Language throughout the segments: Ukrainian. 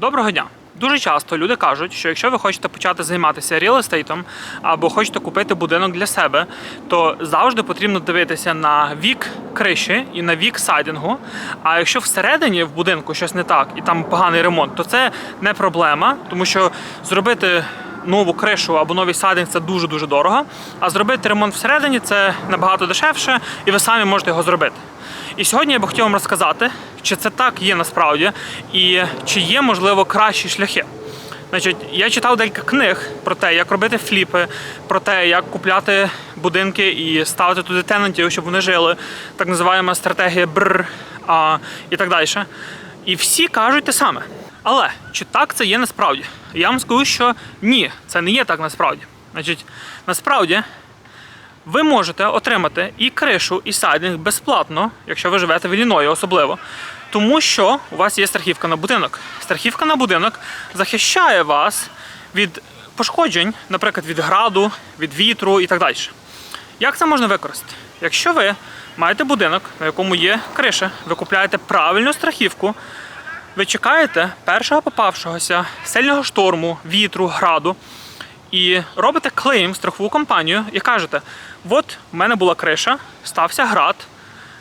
Доброго дня! Дуже часто люди кажуть, що якщо ви хочете почати займатися реал-естейтом або хочете купити будинок для себе, то завжди потрібно дивитися на вік криші і на вік сайдингу. А якщо всередині в будинку щось не так і там поганий ремонт, то це не проблема, тому що зробити нову кришу або новий сайдинг це дуже дуже дорого. А зробити ремонт всередині це набагато дешевше, і ви самі можете його зробити. І сьогодні я би хотів вам розказати, чи це так є насправді, і чи є можливо кращі шляхи. Значить, я читав декілька книг про те, як робити фліпи, про те, як купляти будинки і ставити туди тенантів, щоб вони жили, так називаємо стратегія БР і так далі. І всі кажуть те саме. Але чи так це є насправді? Я вам скажу, що ні, це не є так насправді. Значить, насправді ви можете отримати і кришу, і сайдинг безплатно, якщо ви живете в Ілліної особливо. Тому що у вас є страхівка на будинок. Страхівка на будинок захищає вас від пошкоджень, наприклад, від граду, від вітру і так далі. Як це можна використати? Якщо ви маєте будинок, на якому є криша, ви купляєте правильну страхівку, ви чекаєте першого попавшогося сильного шторму, вітру, граду, і робите клейм страхову компанію і кажете: от в мене була криша, стався град,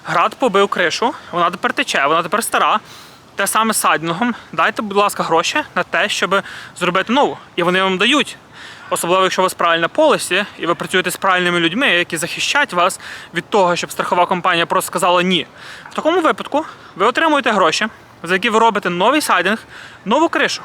град побив кришу, вона тепер тече, вона тепер стара. Те саме з сайдингом. Дайте, будь ласка, гроші на те, щоб зробити нову. І вони вам дають. Особливо, якщо у вас правильна полісі, і ви працюєте з правильними людьми, які захищають вас від того, щоб страхова компанія просто сказала ні. В такому випадку ви отримуєте гроші, за які ви робите новий сайдинг, нову кришу.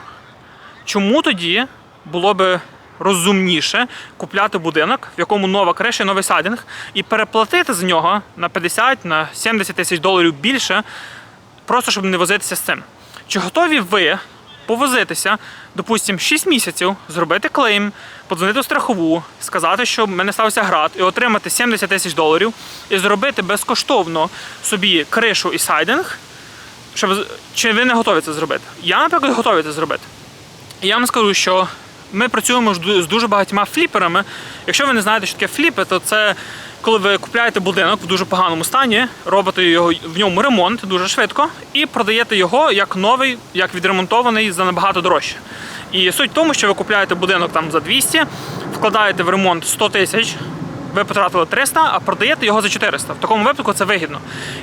Чому тоді було би розумніше купляти будинок, в якому нова криша, новий сайдинг, і переплатити за нього на 50 на 70 тисяч доларів більше, просто щоб не возитися з цим? Чи готові ви повозитися, допустимо, 6 місяців, зробити клейм, подзвонити у страхову, сказати, що в мене стався град, і отримати 70 тисяч доларів, і зробити безкоштовно собі кришу і сайдинг? Щоб чи ви не готові це зробити? Я, наприклад, готовий це зробити. І я вам скажу, що ми працюємо з дуже багатьма фліперами. Якщо ви не знаєте, що таке фліпи, то це коли ви купляєте будинок в дуже поганому стані, робите його в ньому ремонт дуже швидко і продаєте його як новий, як відремонтований за набагато дорожче. І суть в тому, що ви купляєте будинок там за 200, вкладаєте в ремонт 100 тисяч, ви потратили 300, а продаєте його за 400. В такому випадку це вигідно.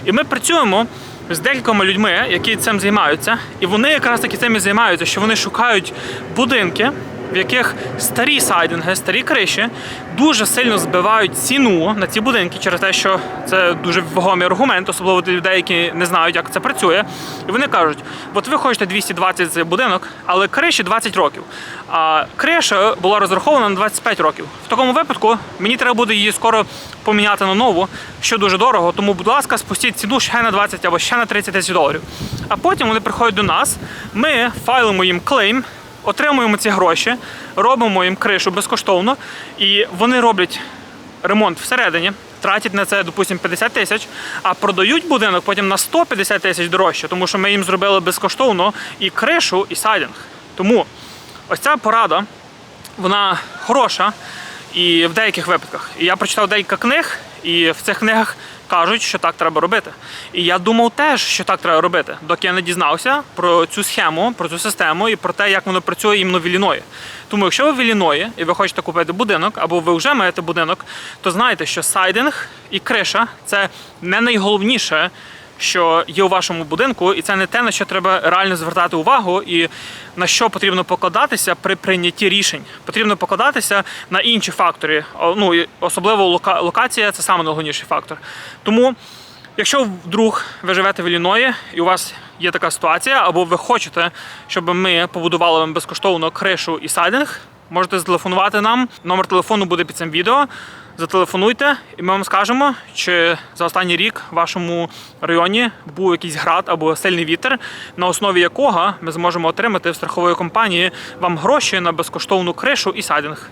І ми працюємо з декількома людьми, які цим займаються, і вони якраз таки цим і займаються, що вони шукають будинки. В яких старі сайдинги, старі криші дуже сильно збивають ціну на ці будинки через те, що це дуже вагомий аргумент, особливо для людей, які не знають, як це працює. І вони кажуть: от ви хочете 220 за будинок, але криші 20 років. А криша була розрахована на 25 років. В такому випадку мені треба буде її скоро поміняти на нову, що дуже дорого. Тому, будь ласка, спустіть ціну ще на 20 або ще на 30 тисяч доларів. А потім вони приходять до нас, ми файлимо їм клейм. Отримуємо ці гроші, робимо їм кришу безкоштовно, і вони роблять ремонт всередині, тратять на це, допустимо, 50 тисяч, а продають будинок потім на 150 тисяч дорожче, тому що ми їм зробили безкоштовно і кришу, і сайдинг. Тому ось ця порада, вона хороша і в деяких випадках. І я прочитав декілька книг, і в цих книгах кажуть, що так треба робити. І я думав теж, що так треба робити, доки я не дізнався про цю схему, про цю систему і про те, як воно працює іменно в Іліної. Тому, якщо ви в Іліної і ви хочете купити будинок, або ви вже маєте будинок, то знайте, що сайдинг і криша це не найголовніше. Що є у вашому будинку, і це не те, на що треба реально звертати увагу, і на що потрібно покладатися при прийнятті рішень. Потрібно покладатися на інші фактори. Ну особливо локація це саме найголовніший фактор. Тому, якщо вдруг ви живете в Ілліної і у вас є така ситуація, або ви хочете, щоб ми побудували вам безкоштовно кришу і сайдинг, можете зателефонувати нам. Номер телефону буде під цим відео. Зателефонуйте, і ми вам скажемо, чи за останній рік в вашому районі був якийсь град або сильний вітер, на основі якого ми зможемо отримати в страхової компанії вам гроші на безкоштовну кришу і сайдинг.